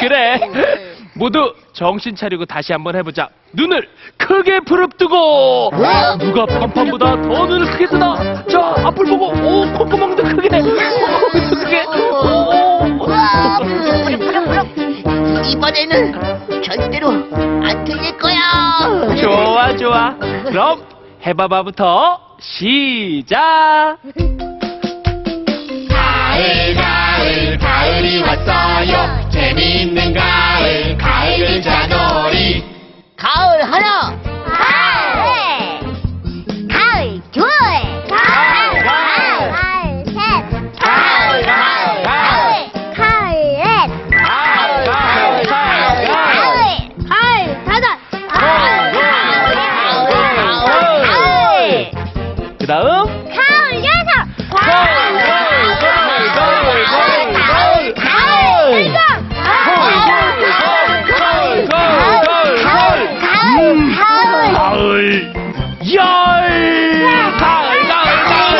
그래. 모두 정신 차리고 다시 한번 해보자. 눈을 크게 부릅뜨고. 누가 판판보다 더 눈을 크게 뜨나? 자, 앞을 보고. 오, 콧구멍도 크게. 오, 크게. 오. 우와, 부럽, 부럽, 부럽. 이번에는 절대로 안 틀릴 거야. 좋아, 좋아. 그럼 해봐봐부터 시작. 가을 가을 가을 가을 하나, 가을. 가을 둘 열. 가을, 가을, 가을.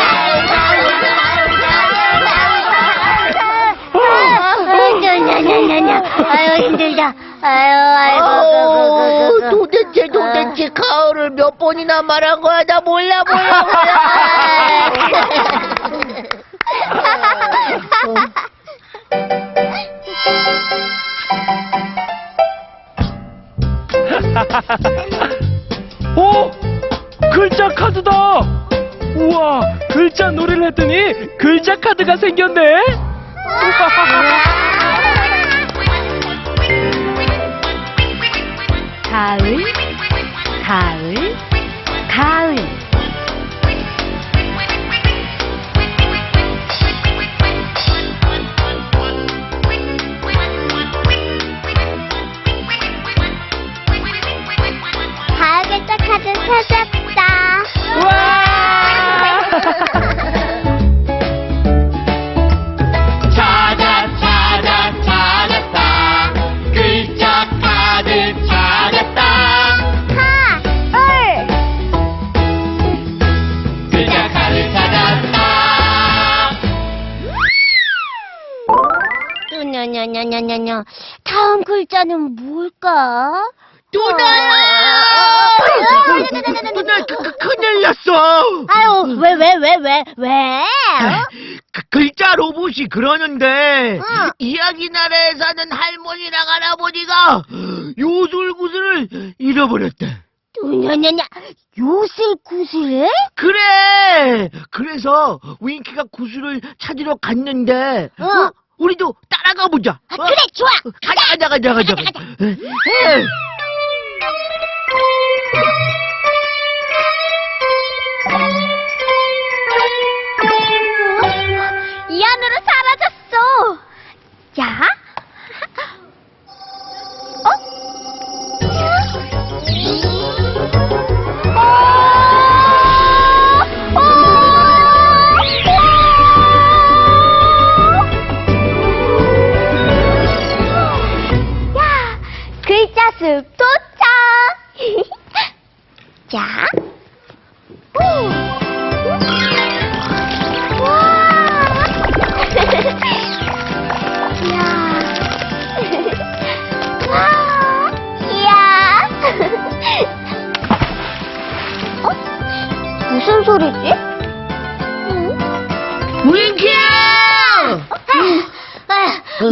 아유 힘들다. 아유 어, 아이고. 도대체 도대체 가을을 몇 번이나 말한 거야? 나 몰라 몰라 몰라. 오! 글자 카드다! 우와, 글자 놀이를 했더니 글자 카드가 생겼네? 가을, 가을, 가을. 가을 글자 카드 찾았 냐냐냐냐냐냐. 다음 글자는 뭘까? 누나야! 누나 그, 그, 큰일 났어. 아유, 왜, 왜, 왜, 왜, 왜? 그 글자 로봇이 그러는데 어. 이야기 나라에 사는 할머니랑 할아버지가 요술구슬을 잃어버렸대. 냐냐냐. 요술 구슬? 그래. 그래서 윙키가 구슬을 찾으러 갔는데 어. 어? 우리도 따라가 보자. 아, 어? 그래, 좋아. 가자 가자 가자 가자. 가자, 가자. 에. 이 숲 도착. 자. 오. 와. 이야. 어? 무슨 소리지? 응? 윙키야! 아, 뭐,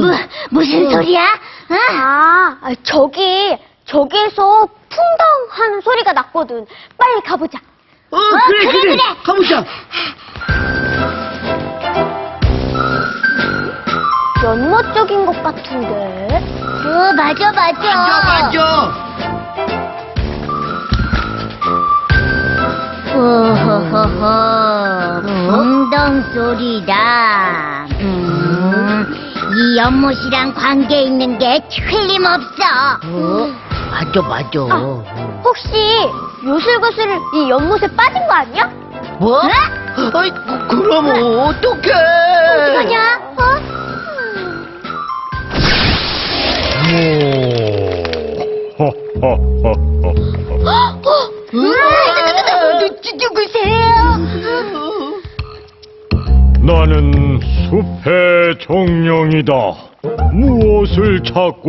무슨 소리야? 아, 아, 저기, 저기에서 풍덩 하는 소리가 났거든. 빨리 가보자. 어, 그래, 그래, 그래, 그래. 가보자. 연못 쪽인 것 같은데. 어, 맞아, 맞아. 맞아, 맞아. 호호호호, 풍덩 소리다. 음, 이 연못이랑 관계 있는 게 틀림없어. 어? 맞아, 맞아. 아, 혹시 요술구슬을 이 연못에 빠진 거 아니야? 뭐? 에? 아이, 그, 그럼 어떡해? 어떡하냐? 어? 어? 나는 숲의 정령이다. 무엇을 찾고